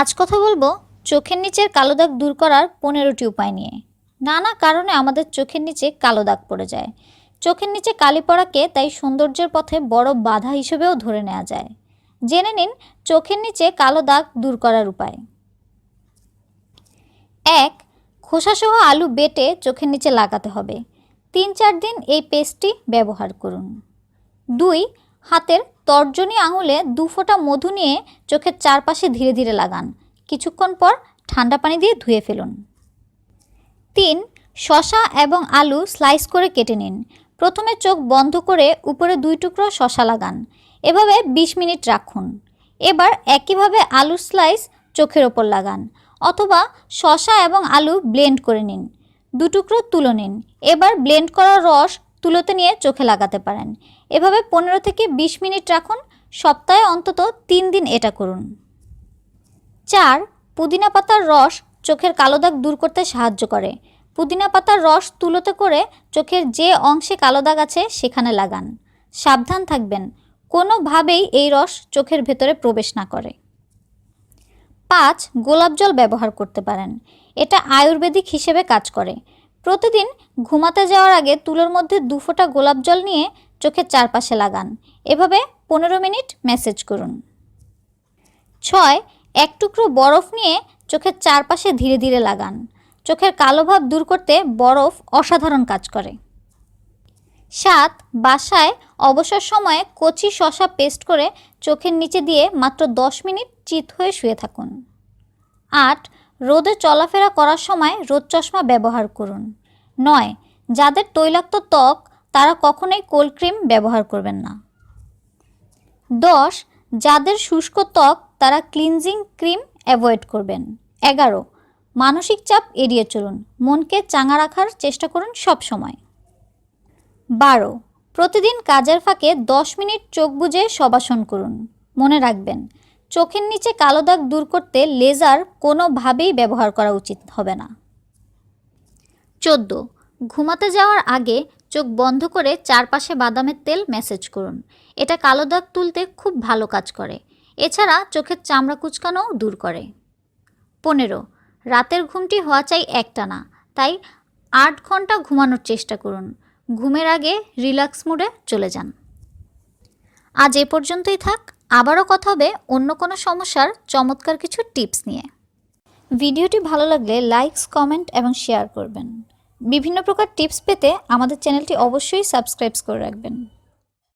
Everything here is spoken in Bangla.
আজ কথা বলব চোখের নিচের কালো দাগ দূর করার পনেরোটি উপায় নিয়ে। নানা কারণে আমাদের চোখের নিচে কালো দাগ পড়ে যায়। চোখের নিচে কালি পড়াকে তাই সৌন্দর্যের পথে বড় বাধা হিসেবেও ধরে নেওয়া যায়। জেনে নিন চোখের নিচে কালো দাগ দূর করার উপায়। এক, খোসাসহ আলু বেটে চোখের নিচে লাগাতে হবে। তিন চার দিন এই পেস্টটি ব্যবহার করুন। দুই, হাতের তর্জনী আঙুলে দু ফোঁটা মধু নিয়ে চোখের চারপাশে ধীরে ধীরে লাগান। কিছুক্ষণ পর ঠান্ডা পানি দিয়ে ধুয়ে ফেলুন। তিন, শশা এবং আলু স্লাইস করে কেটে নিন। প্রথমে চোখ বন্ধ করে উপরে দুই টুকরো শশা লাগান। এভাবে ২০ মিনিট রাখুন। এবার একইভাবে আলুর স্লাইস চোখের ওপর লাগান অথবা শশা এবং আলু ব্লেন্ড করে নিন। দু টুকরো তুলো নিন। এবার ব্লেন্ড করা রস তুলোতে নিয়ে চোখে লাগাতে পারেন। এভাবে পনেরো থেকে ২০ মিনিট রাখুন, সপ্তাহে অন্তত তিন দিন এটা করুন। চার, পুদিনা পাতার রস চোখের কালো দাগ দূর করতে সাহায্য করে। পুদিনা পাতার রস তুলোতে করে চোখের যে অংশে কালো দাগ আছে সেখানে লাগান। সাবধান থাকবেন, কোনোভাবেই এই রস চোখের ভেতরে প্রবেশ না করে। পাঁচ, গোলাপ জল ব্যবহার করতে পারেন। এটা আয়ুর্বেদিক হিসেবে কাজ করে। প্রতিদিন ঘুমাতে যাওয়ার আগে তুলোর মধ্যে দু ফোঁটা গোলাপ জল নিয়ে চোখের চারপাশে লাগান। এভাবে পনেরো মিনিট ম্যাসেজ করুন। ছয়, এক টুকরো বরফ নিয়ে চোখের চারপাশে ধীরে ধীরে লাগান। চোখের কালো ভাব দূর করতে বরফ অসাধারণ কাজ করে। সাত, বাসায় অবসর সময়ে কচি শশা পেস্ট করে চোখের নিচে দিয়ে মাত্র দশ মিনিট চিত হয়ে শুয়ে থাকুন। আট রোদে চলাফেরা করার সময় রোদ চশমা ব্যবহার করুন। নয়, যাদের তৈলাক্ত ত্বক, তারা কখনোই কোল্ড ক্রিম ব্যবহার করবেন না। দশ, যাদের শুষ্ক ত্বক, তারা ক্লিনজিং ক্রিম অ্যাভয়েড করবেন। এগারো, মানসিক চাপ এড়িয়ে চলুন। মনকে চাঙা রাখার চেষ্টা করুন সব সময় বারো, প্রতিদিন কাজের ফাঁকে দশ মিনিট চোখ বুজে সবাসন করুন। মনে রাখবেন চোখের নিচে কালো দাগ দূর করতে লেজার কোনোভাবেই ব্যবহার করা উচিত হবে না। চোদ্দ, ঘুমাতে যাওয়ার আগে চোখ বন্ধ করে চারপাশে বাদামের তেল ম্যাসেজ করুন। এটা কালো দাগ তুলতে খুব ভালো কাজ করে। এছাড়া চোখের চামড়া কুচকানোও দূর করে। পনেরো, রাতের ঘুমটি হওয়া চাই একটানা তাই আট ঘণ্টা ঘুমানোর চেষ্টা করুন। ঘুমের আগে রিল্যাক্স মুডে চলে যান। আজ এ পর্যন্তই থাক। আবারও কথা হবে অন্য কোনো সমস্যার চমৎকার কিছু টিপস নিয়ে। ভিডিওটি ভালো লাগলে লাইকস কমেন্ট এবং শেয়ার করবেন। বিভিন্ন প্রকার টিপস পেতে আমাদের চ্যানেলটি অবশ্যই সাবস্ক্রাইব করে রাখবেন।